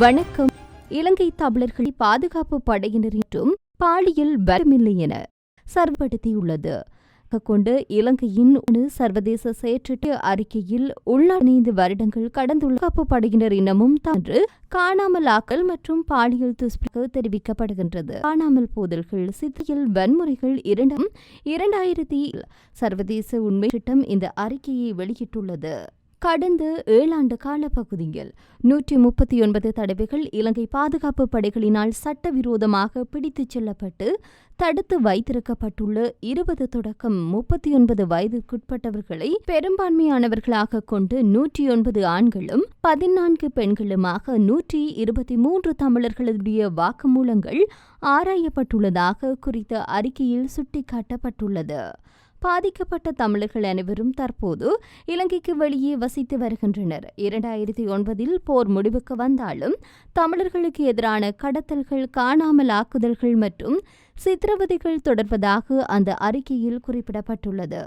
வணக்கம். இலங்கை தமிழர்கள் பாதுகாப்பு படையினரின்றும் பாலியல் வரமில்லை என சர்வப்படுத்தியுள்ளது. கொண்டு இலங்கையின் சர்வதேச செயற்றிட்டு அறிக்கையில் உள்நாடு வருடங்கள் கடந்துள்ள காப்பு படையினர் இனமும் தன்று காணாமல் ஆக்கல் மற்றும் பாலியல் துஷ்பிரக தெரிவிக்கப்படுகின்றது. காணாமல் போதல்கள் சித்தியல் வன்முறைகள் இரண்டும் இரண்டாயிரத்தி சர்வதேச உண்மை திட்டம் இந்த அறிக்கையை வெளியிட்டுள்ளது. கடந்த ஏழாண்டு கால பகுதியில் நூற்றி முப்பத்தி ஒன்பது தடவைகள் இலங்கை பாதுகாப்பு படைகளினால் சட்டவிரோதமாக பிடித்துச் செல்லப்பட்டு தடுத்து வைத்திருக்கப்பட்டுள்ள இருபது தொடக்கம் முப்பத்தி ஒன்பது வயதுக்குட்பட்டவர்களை பெரும்பான்மையானவர்களாக கொண்டு நூற்றி ஒன்பது ஆண்களும் பதினான்கு பெண்களுமாக நூற்றி இருபத்தி மூன்று தமிழர்களுடைய வாக்குமூலங்கள் ஆராயப்பட்டுள்ளதாக குறித்த அறிக்கையில் சுட்டிக்காட்டப்பட்டுள்ளது. பாதிக்கப்பட்ட தமிழர்கள் அனைவரும் தற்போது இலங்கைக்கு வெளியே வசித்து வருகின்றனர். இரண்டாயிரத்தி ஒன்பதில் போர் முடிவுக்கு வந்தாலும் தமிழர்களுக்கு எதிரான கடத்தல்கள் காணாமல் ஆக்குதல்கள் மற்றும் சித்திரவதைகள் தொடர்வதாக அந்த அறிக்கையில் குறிப்பிடப்பட்டுள்ளது.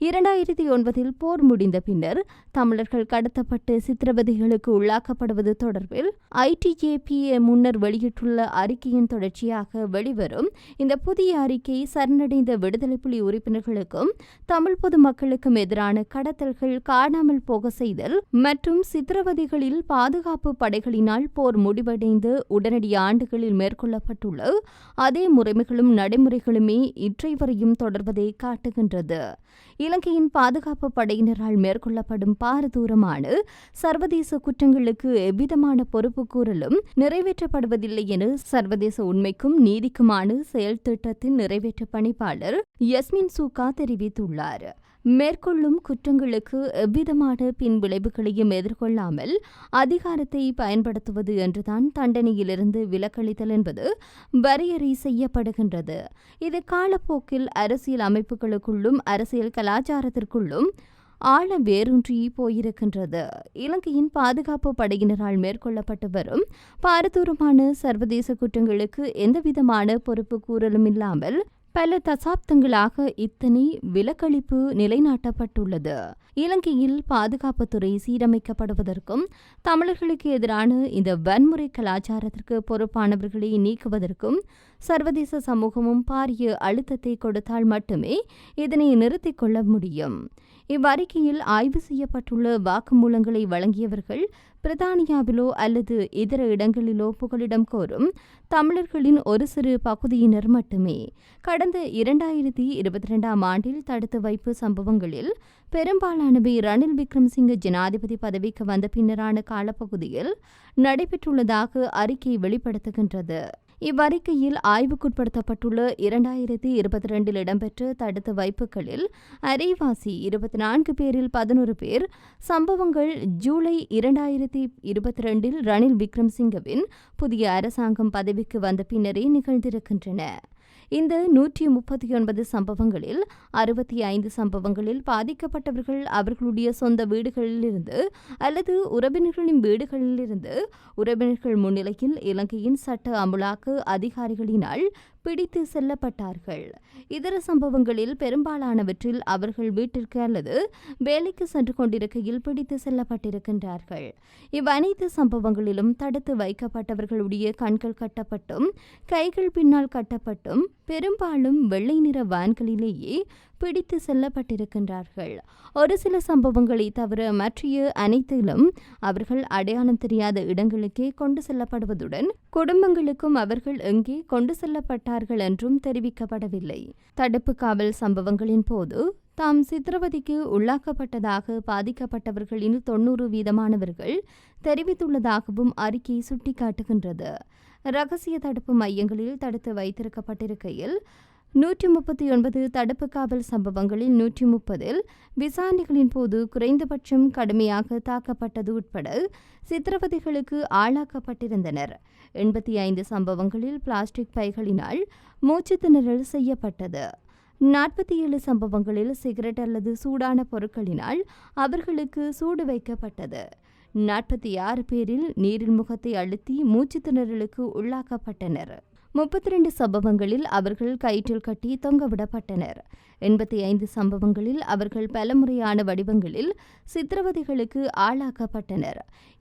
இரண்டாயிரத்தி ஒன்பதில் போர் முடிந்த பின்னர் தமிழர்கள் கடத்தப்பட்டு சித்திரவதைகளுக்கு உள்ளாக்கப்படுவது தொடர்பில் ஐடிஜேபிஏ முன்னர் வெளியிட்டுள்ள அறிக்கையின் தொடர்ச்சியாக வெளிவரும் இந்த புதிய அறிக்கை சரணடைந்த விடுதலை புலி உறுப்பினர்களுக்கும் தமிழ் பொதுமக்களுக்கும் எதிரான கடத்தல்கள் காணாமல் போக செய்தல் மற்றும் சித்திரவதைகளில் பாதுகாப்பு படைகளினால் போர் முடிவடைந்து உடனடி ஆண்டுகளில் மேற்கொள்ளப்பட்டுள்ள அதே முறைமைகள் கொள்கைகளும் நடைமுறைகளுமே இற்றை வரையும் தொடர்வதை காட்டுகின்றது. இலங்கையின் பாதுகாப்பு படையினரால் மேற்கொள்ளப்படும் பாரதூரமான சர்வதேச குற்றங்களுக்கு எவ்விதமான பொறுப்புக்கூறலும் நிறைவேற்றப்படுவதில்லை என சர்வதேச உண்மைக்கும் நீதிக்குமான செயல் திட்டத்தின் நிறைவேற்ற பணிப்பாளர் யஸ்மின் சூகா தெரிவித்துள்ளார். மேற்கொள்ளும் குற்றங்களுக்கு எவ்விதமான பின் விளைவுகளையும் எதிர்கொள்ளாமல் அதிகாரத்தை பயன்படுத்துவது என்றுதான் தண்டனையிலிருந்து விலக்களித்தல் என்பது வரையறை செய்யப்படுகின்றது. இது காலப்போக்கில் அரசியல் அமைப்புகளுக்குள்ளும் அரசியல் கலாச்சாரத்திற்குள்ளும் ஆழ வேரூன்றி போயிருக்கின்றது. இலங்கையின் பாதுகாப்பு படையினரால் மேற்கொள்ளப்பட்டு வரும் பாரதூரமான சர்வதேச குற்றங்களுக்கு எந்தவிதமான பொறுப்பு கூறலும் இல்லாமல் பல தசாப்தங்களாக இத்தனை விலக்களிப்பு நிலைநாட்டப்பட்டுள்ளது. இலங்கையில் பாதுகாப்புத்துறை சீரமைக்கப்படுவதற்கும் தமிழர்களுக்கு எதிரான இந்த வன்முறை கலாச்சாரத்திற்கு பொறுப்பானவர்களை நீக்குவதற்கும் சர்வதேச சமூகமும் பாரிய அழுத்தத்தை கொடுத்தால் மட்டுமே இதனை நிறுத்திக் கொள்ள முடியும். இவ்வறிக்கையில் ஆய்வு செய்யப்பட்டுள்ள வாக்குமூலங்களை வழங்கியவர்கள் பிரித்தானியாவிலோ அல்லது இதர இடங்களிலோ புகலிடம் கோரும் தமிழர்களின் ஒரு சிறு பகுதியினர் மட்டுமே. கடந்த இரண்டாயிரத்தி இருபத்தி ரெண்டாம் ஆண்டில் தடுத்து வைப்பு சம்பவங்களில் பெரும்பாலானவை ரணில் விக்ரம்சிங்க ஜனாதிபதி பதவிக்கு வந்த பின்னரான காலப்பகுதியில் நடைபெற்றுள்ளதாக அறிக்கை வெளிப்படுத்துகின்றது. இவ்வறிக்கையில் ஆய்வுக்குட்படுத்தப்பட்டுள்ள இரண்டாயிரத்தி இருபத்தி ரெண்டில் இடம்பெற்ற தடுத்து வைப்புகளில் அரைவாசி இருபத்தி நான்கு பேரில் பதினொரு பேர் சம்பவங்கள் ஜூலை இரண்டாயிரத்தி இருபத்தி ரெண்டில் ரணில் விக்ரம்சிங்கவின் புதிய அரசாங்கம் பதவிக்கு வந்த பின்னரே நிகழ்ந்திருக்கின்றன. இந்த நூற்றி முப்பத்தி ஒன்பது சம்பவங்களில் அறுபத்தி ஐந்து சம்பவங்களில் பாதிக்கப்பட்டவர்கள் அவர்களுடைய சொந்த வீடுகளிலிருந்து அல்லது உறவினர்களின் வீடுகளிலிருந்து உறவினர்கள் முன்னிலையில் இலங்கையின் சட்ட அமுலாக்க அதிகாரிகளினால் பிடித்து செல்லப்பட்டார்கள். இதர சம்பவங்களில் பெரும்பாலானவற்றில் அவர்கள் வீட்டிற்கு அல்லது வேலைக்கு சென்று கொண்டிருக்கையில் பிடித்து செல்லப்பட்டிருக்கின்றார்கள். இவ்வனைத்து சம்பவங்களிலும் தடுத்து வைக்கப்பட்டவர்களுடைய கண்கள் கட்டப்பட்டும் கைகள் பின்னால் கட்டப்பட்டும் பெரும்பாலும் வெள்ளை நிற வேன்களிலேயே பிடித்து செல்லப்பட்டிருக்கின்றார்கள். ஒரு சில சம்பவங்களை தவிர மற்றைய அனைத்திலும் அவர்கள் அடையாளம் தெரியாத இடங்களுக்கே கொண்டு செல்லப்படுவதுடன் குடும்பங்களுக்கும் அவர்கள் எங்கே கொண்டு செல்லப்பட்டார்கள் என்றும் தெரிவிக்கப்படவில்லை. தடுப்பு காவல் சம்பவங்களின் போது தாம் சித்திரவதைக்கு உள்ளாக்கப்பட்டதாக பாதிக்கப்பட்டவர்களில் தொன்னூறு வீதமானவர்கள் தெரிவித்துள்ளதாகவும் அறிக்கை சுட்டிக்காட்டுகின்றது. ரகசிய தடுப்பு மையங்களில் தடுத்து வைத்திருக்கப்பட்டிருக்கையில் நூற்றி முப்பத்தி ஒன்பது தடுப்பு காவல் சம்பவங்களில் நூற்றி முப்பதில் விசாரணைகளின் போது குறைந்தபட்சம் கடுமையாக தாக்கப்பட்டது உட்பட சித்திரவதைகளுக்கு ஆளாக்கப்பட்டிருந்தனர். எண்பத்தி ஐந்து சம்பவங்களில் பிளாஸ்டிக் பைகளினால் மூச்சு திணறல் செய்யப்பட்டது. நாற்பத்தி ஏழு சம்பவங்களில் சிகரெட் அல்லது சூடான பொருட்களினால் அவர்களுக்கு சூடு வைக்கப்பட்டது. நாற்பத்தி ஆறு பேரில் நீரில் முகத்தை அழுத்தி மூச்சு திணறலுக்கு உள்ளாக்கப்பட்டனர். முப்பத்தி ரெண்டு சம்பவங்களில் அவர்கள் கயிற்றில் கட்டி தொங்கவிடப்பட்டனர். எண்பத்தி ஐந்து சம்பவங்களில் அவர்கள் பலமுறையான வடிவங்களில் சித்திரவதைகளுக்கு ஆளாக்கப்பட்டனர்.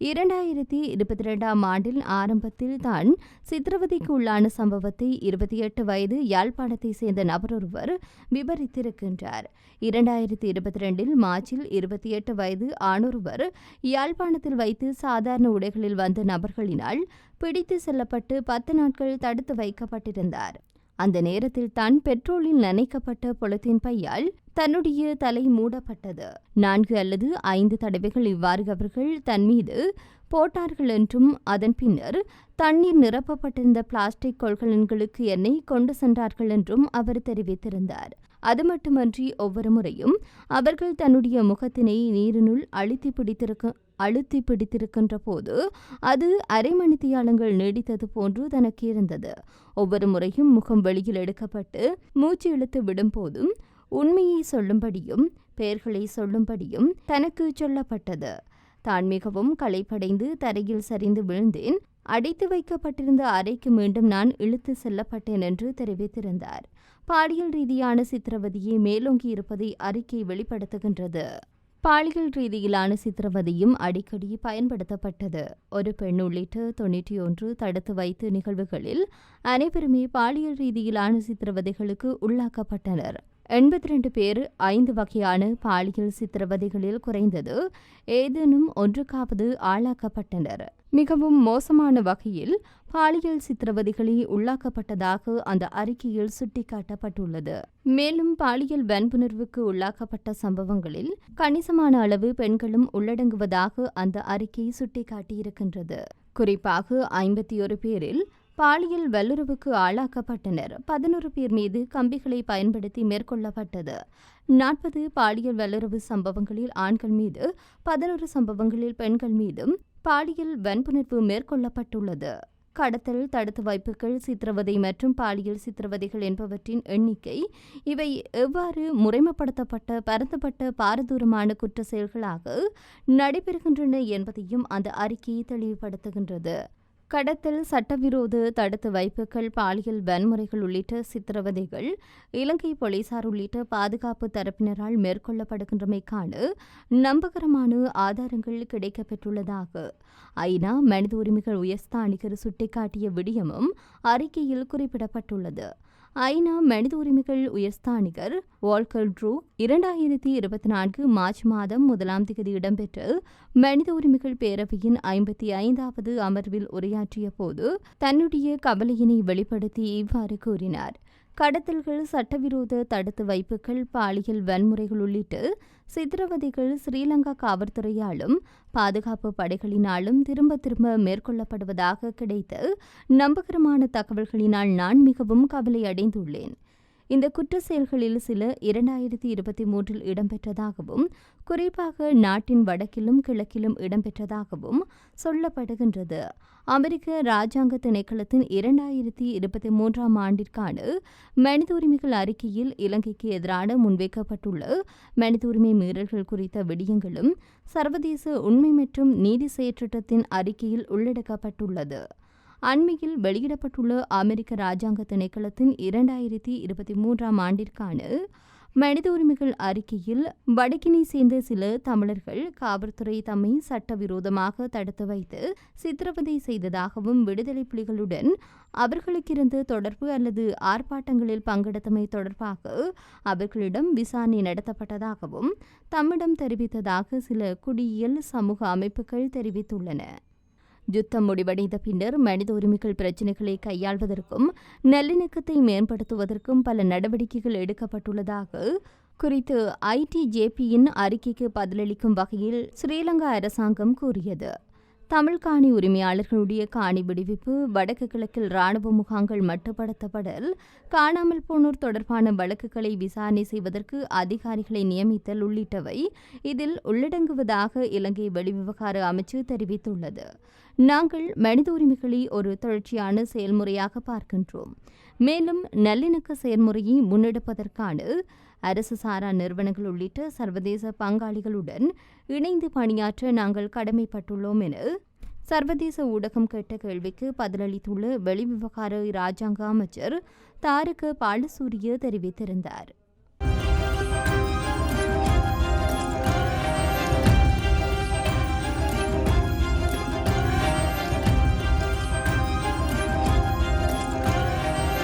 இரண்டாயிரத்தி இருபத்தி இரண்டாம் ஆண்டில் ஆரம்பத்தில் தான் சித்திரவதைக்கு உள்ளான சம்பவத்தை இருபத்தி எட்டு வயது யாழ்ப்பாணத்தை சேர்ந்த நபரொருவர் விவரித்திருக்கின்றார். இரண்டாயிரத்தி இருபத்தி ரெண்டில் மார்ச்சில் இருபத்தி எட்டு வயது ஆணொருவர் யாழ்ப்பாணத்தில் வைத்து சாதாரண உடைகளில் வந்த நபர்களினால் பிடித்து செல்லப்பட்டு பத்து நாட்கள் தடுத்து வைக்கப்பட்டிருந்தார். அந்த நேரத்தில் தான் பெட்ரோலில் நனைக்கப்பட்ட புலத்தின் பையால் தன்னுடைய தலை மூடப்பட்டது. நான்கு அல்லது ஐந்து தடவைகள் இவ்வாறு அவர்கள் தன் மீது போட்டார்கள் என்றும் அதன் பின்னர் தண்ணீர் நிரப்பப்பட்டிருந்த பிளாஸ்டிக் கொள்கலன்களுக்கு எண்ணெய் கொண்டு சென்றார்கள் என்றும் அவர் தெரிவித்திருந்தார். அது மட்டுமன்றி ஒவ்வொரு முறையும் அவர்கள் தன்னுடைய முகத்தினை நீரினுள் அழுத்தி பிடித்திருக்க அழுத்தி பிடித்திருக்கின்ற போது அது அரை மணித்தியாலங்கள் நீடித்தது போன்று தனக்கு இருந்தது. ஒவ்வொரு முறையும் முகம் வெளியில் எடுக்கப்பட்டு மூச்சு இழுத்து விடும்போதும் உண்மையை சொல்லும்படியும் பெயர்களை சொல்லும்படியும் தனக்கு சொல்லப்பட்டது. தான் மிகவும் களைப்படைந்து தரையில் சரிந்து விழுந்தேன். அடைத்து வைக்கப்பட்டிருந்த அறைக்கு மீண்டும் நான் இழுத்து செல்லப்பட்டேன் என்று தெரிவித்திருந்தார். பாலியல் ரீதியான சித்திரவதையே மேலோங்கி இருப்பதை அறிக்கை வெளிப்படுத்துகின்றது. பாலியல் ரீதியிலான சித்திரவதையும் அடிக்கடி பயன்படுத்தப்பட்டது. ஒரு பெண் உள்ளிட்ட தொன்னூற்றி ஒன்று தடுத்து வைத்து நிகழ்வுகளில் அனைவருமே பாலியல் ரீதியிலான சித்திரவதைகளுக்கு உள்ளாக்கப்பட்டனர். எண்பத்தி ரெண்டு பேர் ஐந்து வகையான பாலியல் சித்திரவதைகளில் குறைந்தது ஏதேனும் ஒன்றுக்காவது ஆளாக்கப்பட்டனர். மிகவும் மோசமான வகையில் பாலியல் சித்திரவதைகளை உள்ளாக்கப்பட்டதாக அந்த அறிக்கையில் சுட்டிக்காட்டப்பட்டுள்ளது. மேலும் பாலியல் வன்புணர்வுக்கு உள்ளாக்கப்பட்ட சம்பவங்களில் கணிசமான அளவு பெண்களும் உள்ளடங்குவதாக அந்த அறிக்கை சுட்டிக்காட்டியிருக்கின்றது. குறிப்பாக ஐம்பத்தி ஒரு பேரில் பாலியல் வல்லுறவுக்கு ஆளாக்கப்பட்டனர். பதினோரு பேர் மீது கம்பிகளை பயன்படுத்தி மேற்கொள்ளப்பட்டது. நாற்பது பாலியல் வல்லுறவு சம்பவங்களில் ஆண்கள் மீது பதினோரு சம்பவங்களில் பெண்கள் மீதும் பாலியல் வன்புணர்வு மேற்கொள்ளப்பட்டுள்ளது. கடத்தல் தடுத்து வைப்புகள் சித்திரவதை மற்றும் பாலியல் சித்திரவதைகள் என்பவற்றின் எண்ணிக்கை இவை எவ்வாறு முறைமைப்படுத்தப்பட்ட பரந்தப்பட்ட பாரதூரமான குற்ற செயல்களாக நடைபெறுகின்றன என்பதையும் அந்த அறிக்கை தெளிவுபடுத்துகின்றது. கடத்தல் சட்டவிரோத தடுத்து வைப்புகள் பாலியல் வன்முறைகள் உள்ளிட்ட சித்திரவதைகள் இலங்கை போலீசார் உள்ளிட்ட பாதுகாப்பு தரப்பினரால் மேற்கொள்ளப்படுகின்றமைக்கான நம்பகரமான ஆதாரங்கள் கிடைக்கப்பெற்றுள்ளதாக ஐநா மனித உரிமைகள் உயர்ஸ்தானிகர் சுட்டிக்காட்டிய விடயமும் அறிக்கையில் குறிப்பிடப்பட்டுள்ளது. ஐநா மனித உரிமைகள் உயர்ஸ்தானிகர் வால்கர் ட்ரூ இரண்டாயிரத்தி இருபத்தி நான்கு மார்ச் மாதம் முதலாம் தேதி இடம்பெற்ற மனித உரிமைகள் பேரவையின் ஐம்பத்தி ஐந்தாவது அமர்வில் உரையாற்றிய போது தன்னுடைய கவலையினை வெளிப்படுத்தி இவ்வாறு கூறினார். கடத்தல்கள் சட்டவிரோத தடுத்து வைப்புகள் பாலியல் வன்முறைகள் உள்ளிட்டு சித்திரவதைகள் ஸ்ரீலங்கா காவல்துறையாலும் பாதுகாப்பு படைகளினாலும் திரும்ப திரும்ப மேற்கொள்ளப்படுவதாக கிடைத்த நம்பகரமான தகவல்களினால் நான் மிகவும் கவலை அடைந்துள்ளேன் இந்த குற்ற செயல்களில் சில இரண்டாயிரத்தி இருபத்தி மூன்றில் இடம்பெற்றதாகவும் குறிப்பாக நாட்டின் வடக்கிலும் கிழக்கிலும் இடம்பெற்றதாகவும் சொல்லப்படுகின்றது. அமெரிக்க ராஜாங்க திணைக்களத்தின் இரண்டாயிரத்தி இருபத்தி மூன்றாம் ஆண்டிற்கான மனித உரிமைகள் அறிக்கையில் இலங்கைக்கு எதிரான முன்வைக்கப்பட்டுள்ள மனித உரிமை மீறல்கள் குறித்த விடயங்களும் சர்வதேச உண்மை மற்றும் நீதி செயற்றிட்டத்தின் அறிக்கையில் உள்ளடக்கப்பட்டுள்ளது. அண்மையில் வெளியிடப்பட்டுள்ள அமெரிக்க ராஜாங்க திணைக்களத்தின் இரண்டாயிரத்தி இருபத்தி மூன்றாம் ஆண்டிற்கான மனித உரிமைகள் அறிக்கையில் வடக்கினை சேர்ந்த சில தமிழர்கள் காவல்துறை தம்மை சட்டவிரோதமாக தடுத்து வைத்து சித்திரவதை செய்ததாகவும் விடுதலை புலிகளுடன் அவர்களுக்கிருந்து தொடர்பு அல்லது ஆர்ப்பாட்டங்களில் பங்கெடுத்தமை தொடர்பாக அவர்களிடம் விசாரணை நடத்தப்பட்டதாகவும் தம்மிடம் தெரிவித்ததாக சில குடியியல் சமூக அமைப்புகள் தெரிவித்துள்ளன. யுத்தம் முடிவடைந்த பின்னர் மனித உரிமைகள் பிரச்சினைகளை கையாள்வதற்கும் நல்லிணக்கத்தை மேம்படுத்துவதற்கும் பல நடவடிக்கைகள் எடுக்கப்பட்டுள்ளதாக குறித்து ஐடிஜேபியின் அறிக்கைக்கு பதிலளிக்கும் வகையில் ஸ்ரீலங்கா அரசாங்கம் கூறியது. தமிழ் காணி உரிமையாளர்களுடைய காணி விடுவிப்பு வடக்கு கிழக்கில் ராணுவ முகாங்கள் மட்டுப்படுத்தப்படல் காணாமல் போனோர் தொடர்பான வழக்குகளை விசாரணை செய்வதற்கு அதிகாரிகளை நியமித்தல் உள்ளிட்டவை இதில் உள்ளடங்குவதாக இலங்கை வெளிவிவகார அமைச்சு தெரிவித்துள்ளது. நாங்கள் மனித உரிமைகளை ஒரு தொடர்ச்சியான செயல்முறையாக பார்க்கின்றோம். மேலும் நல்லிணக்க செயல்முறையை முன்னெடுப்பதற்கான அரசு சாரா நிறுவனங்கள் உள்ளிட்ட சர்வதேச பங்காளிகளுடன் இணைந்து பணியாற்ற நாங்கள் கடமைப்பட்டுள்ளோம் என சர்வதேச ஊடகம் கேட்ட கேள்விக்கு பதிலளித்துள்ள வெளிவிவகார இராஜாங்க அமைச்சர் தாருக்கு பாலசூரிய தெரிவித்திருந்தார்.